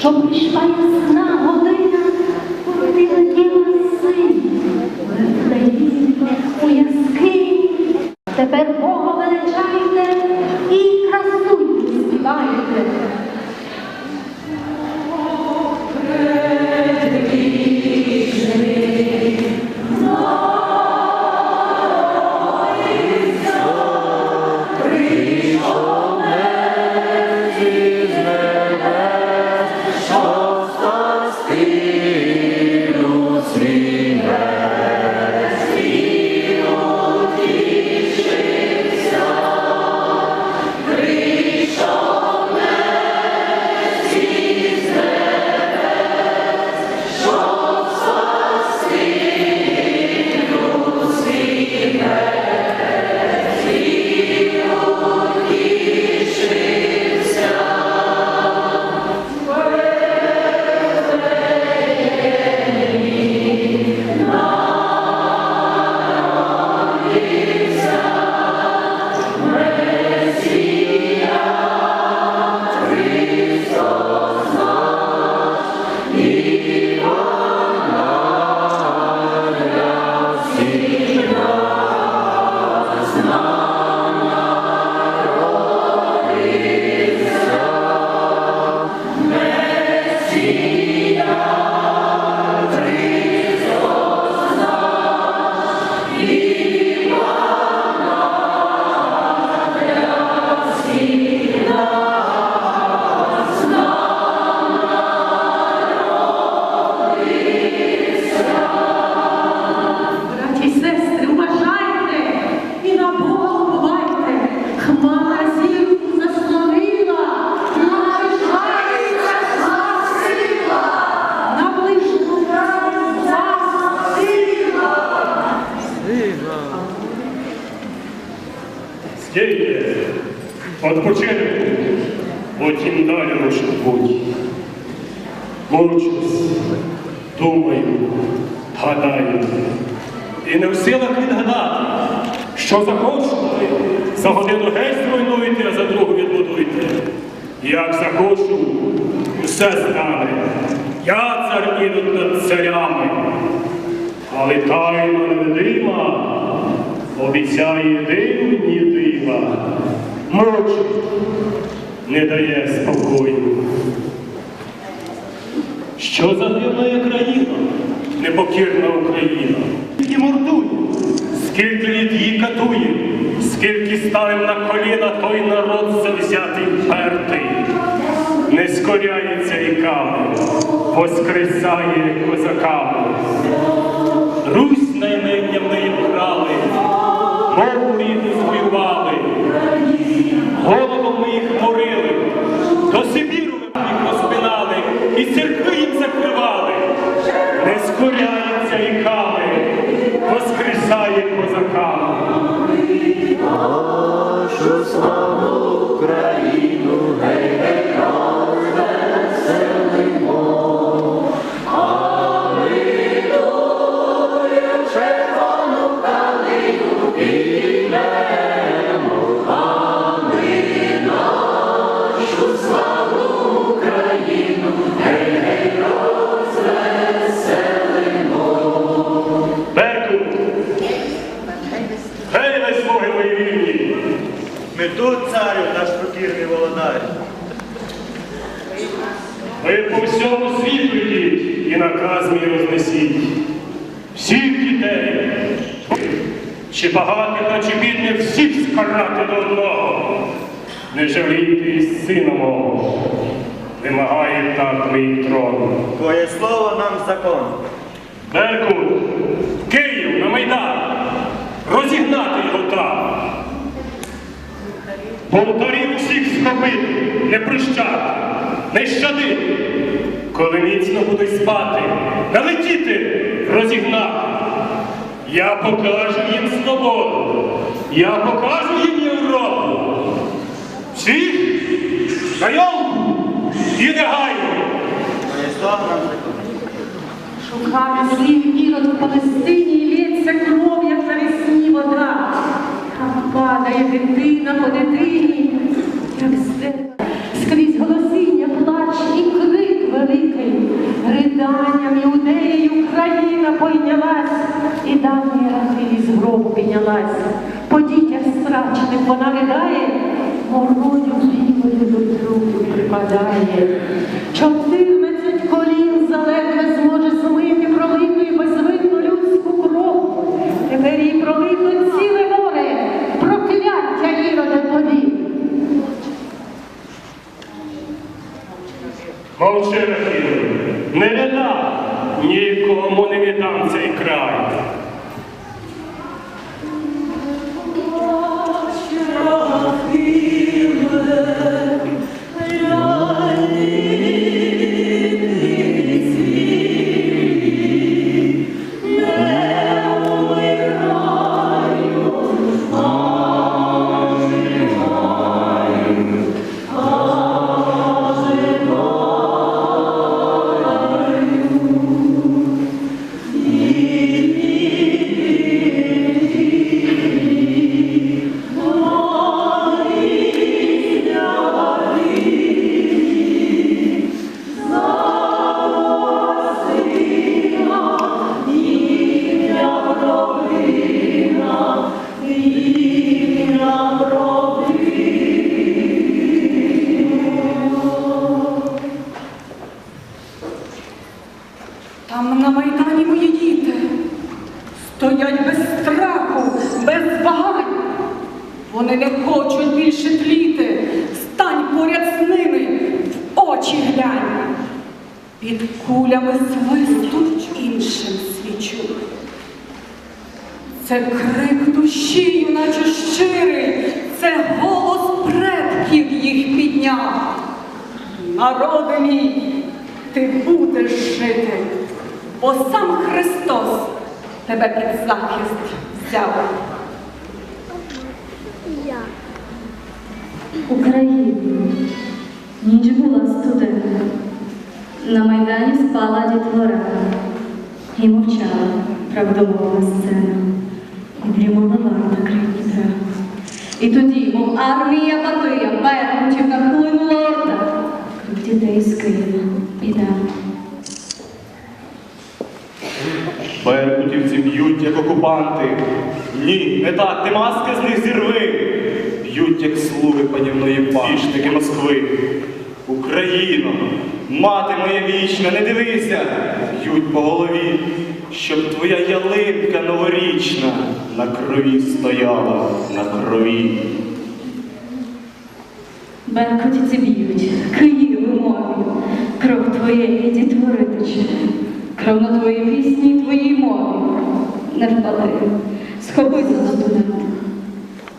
що прийшла Стійте, відпочинете, потім далі рушить путь. Мовчись, думаю, гадаю. І не в силах відгадати, що захочете, за годину геть зруйнуєте, а за другу відбудуєте. Як захочу, усе стане. Я цар ідуть над царями, але тайна невидима обіцяє дивні дива. Мовчить, не дає спокою. Що за дивна країна, непокірна Україна? І мордує, скільки літ її катує, скільки ставим на коліна той народ завзятий пертий. Не скоряється і віками, воскресає козаками. Русь наймення ми їм крали, мову рідну звоювали, їх морили, до Сибіру їх розпинали, і церкви їм закривали. Не скоряється віками, воскресає козаками. Нашу славну Україну, мого, вимагає так мій трон. Твоє слово нам закон. Беркут, Київ на Майдан, розігнати його там. Полтарів усіх схопити, не прощати, не щадити. Коли міцно будуть спати, налетіти, розігнати. Я покажу їм свободу, я покажу їм Європу. Всіх йолку і негайно. Шукає слів ірод в Палестині і лється кров, як на весні вода. Там падає дитина по дитині, тебе під захист взяв. Україна, ніч була студена, на майдані спала дітвора. І мовчала правдомовна сцена, і дрімала варта край Дніпра. І тоді, мов армія Батия, Беркутів нахлинула орда, кров дітей з Києва піде. Беркутівці б'ють, як окупанти. Ні, не так, ти маски з них зірви. Б'ють, як слуги панівної пішники Москви. Україно, мати моя вічна, не дивися, б'ють по голові, щоб твоя ялинка новорічна на крові стояла, на крові. Беркутівці б'ють, Київ мові, кров твоєї дітвори на твоїй пісні, твоїй мові. Не впали, схопися за студента,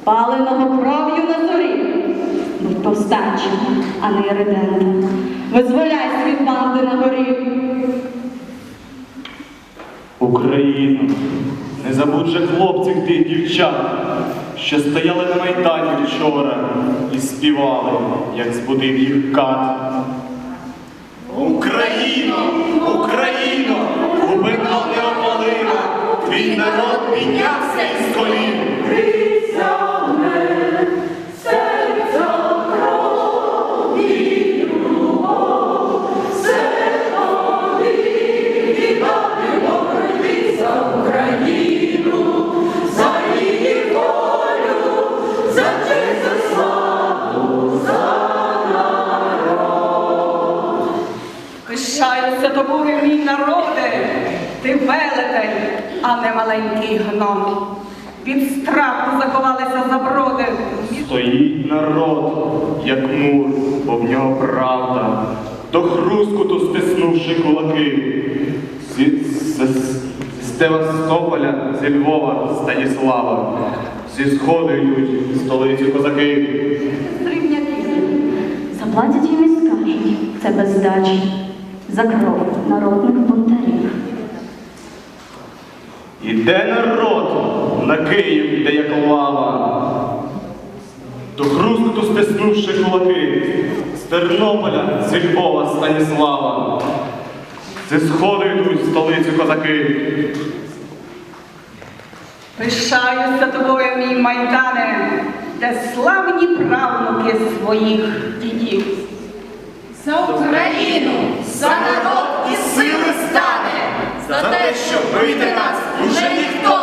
паленого кров'ю на зорі, будь повстанчим, а не редента. Визволяй світ банди на горі. Україно, не забудь же хлопців тих дівчат, що стояли на майдані вчора і співали, як збудив їх кат. Правда, до хрускоту стиснувши кулаки. Зі, з, Севастополя, зі Львова, Станіслава, зі сходу йдуть в столицю козаки. Заплатять їм і скажуть, це без здачі, за кров народних бунтарів. Іде народ на Київ, іде як лава. До хрускоту стиснувши кулаки, Тернополя, зі Львова, Станіслава. Зі сходу йдуть в столицю козаки. Пишаюся тобою, мій майдане, де славні правнуки своїх дідів. За Україну, за народ і сили стане, за те, що бити нас уже ніхто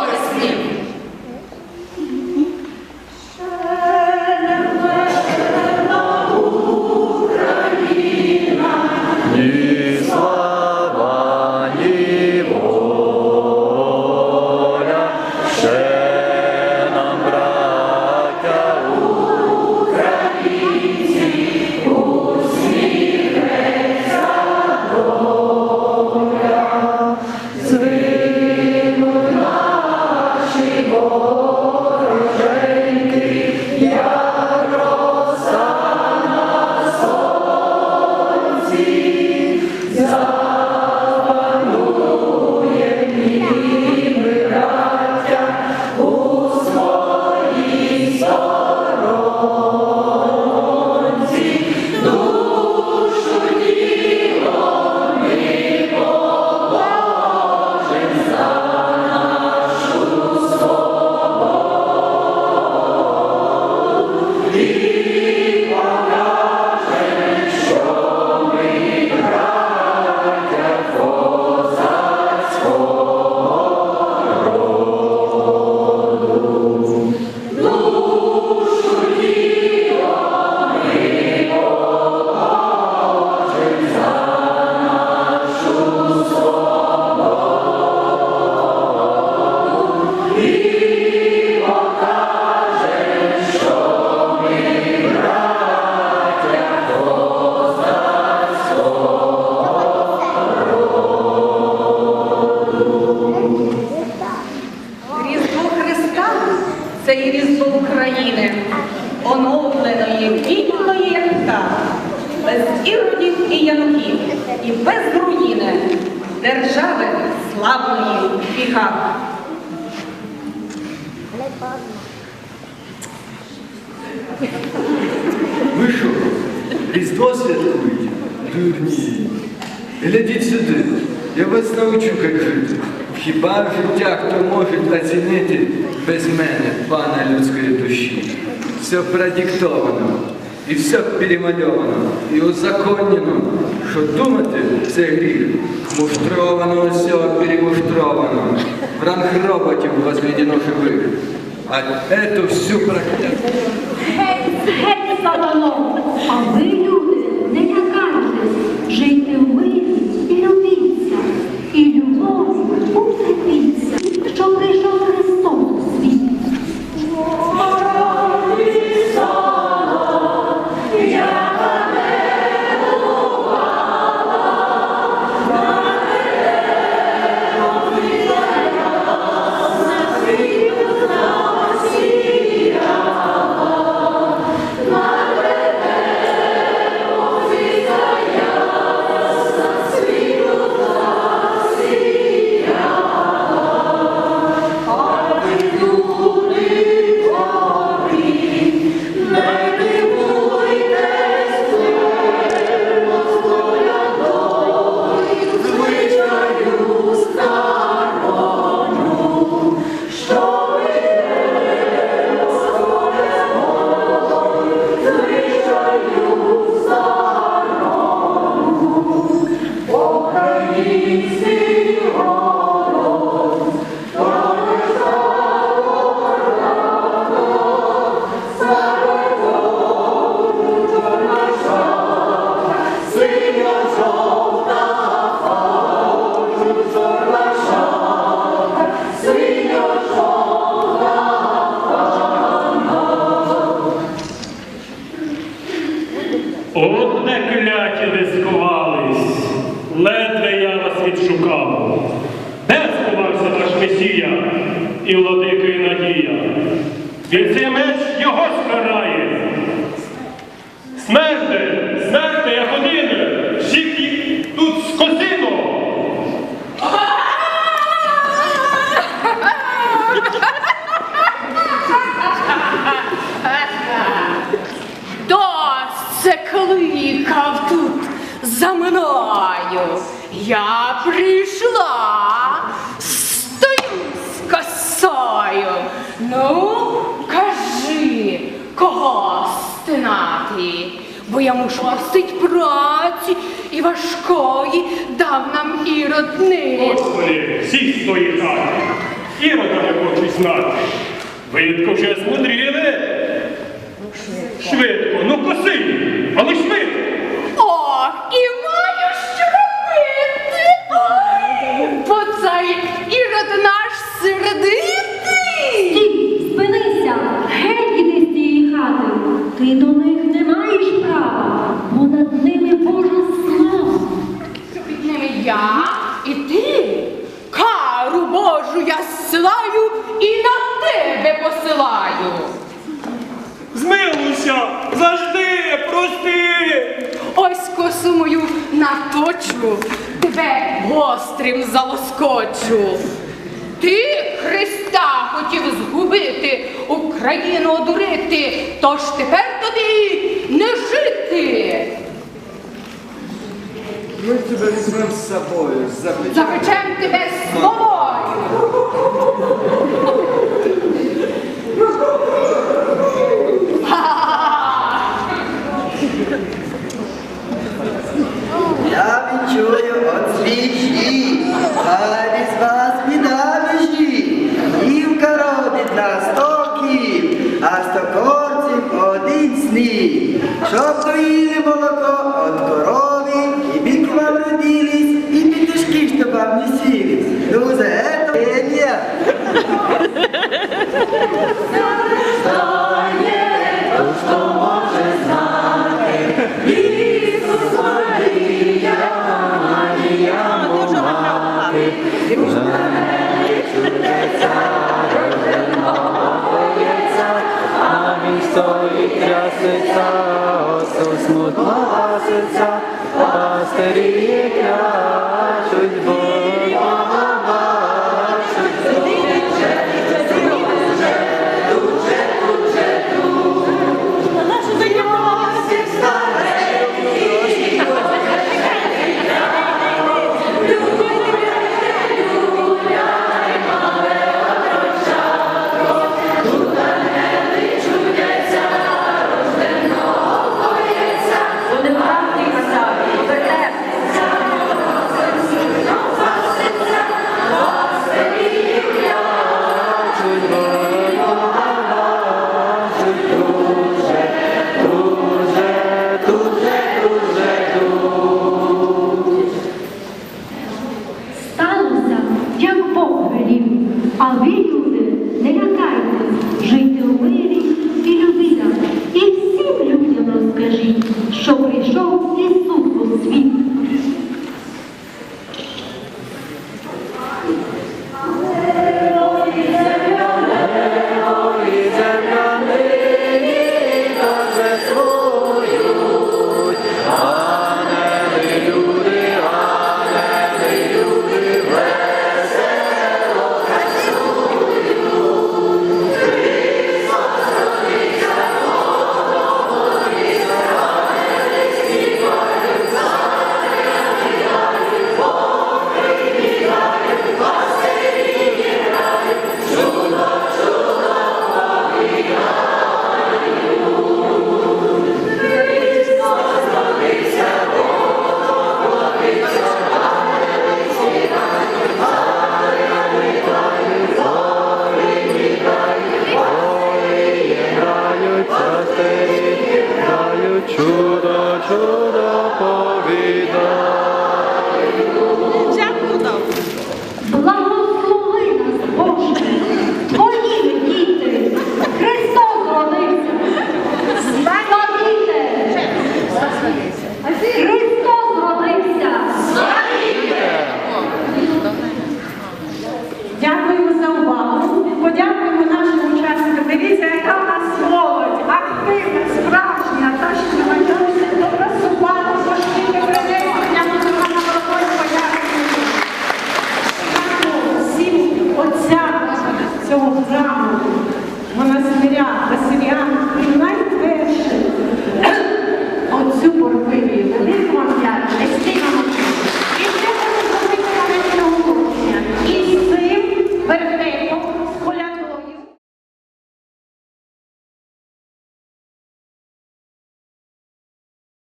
Ви що, Різдво святкуєте? Дурні. Глядіть сюди. Я вас научу, як жити. Хіба життя хто може оцінити без мене пана людської душі? Все продиктовано, і все перемальовано, і узаконено, що думати це гріх. Муштровано все перемуштровано, в ранг роботів возведено живих. А эту всю практику. Геть, геть, сатану! А ви, люди, не лякайтесь, жийте Месія і владика і надія? Він цей меч його скарає. Смерте, смерте, як один, всіх їх тут скосино. Дось це кликав тут за мною. Я прийшла, стою з косою. Ну, кажи, кого стинати, бо я мушу мастить праці і важкої дав нам іродни. Господи, всі з твої хаті. Ірода не хочу знати. Видко вже змудріли. Швидко, ну коси, але швидко. Ох, і маю що робити. Ой, бо цей ірод наш сердитий. Стій, спинися, геть іди з цієї хати. Ти до них не маєш права, бо над ними Божа слава. Що під ними я і ти. Кару Божу я зсилаю і на тебе посилаю. Змилуйся, завжди, прости. Ось косу мою наточу, тебе гострим залоскочу. Ти Христа хотів згубити, Україну одурити, тож тепер тобі не жити. Ми тебе візьмемо з собою, запечемо. Запечем тебе смолою. Я відчую от свічі, хай з вас біда біжі. Дівка родить на сто ків, а сто корців один сніг. Щоб доїли молоко от корови, пение. А він стоїть трясеться, осу смутно пастирі клячуть, бо alguém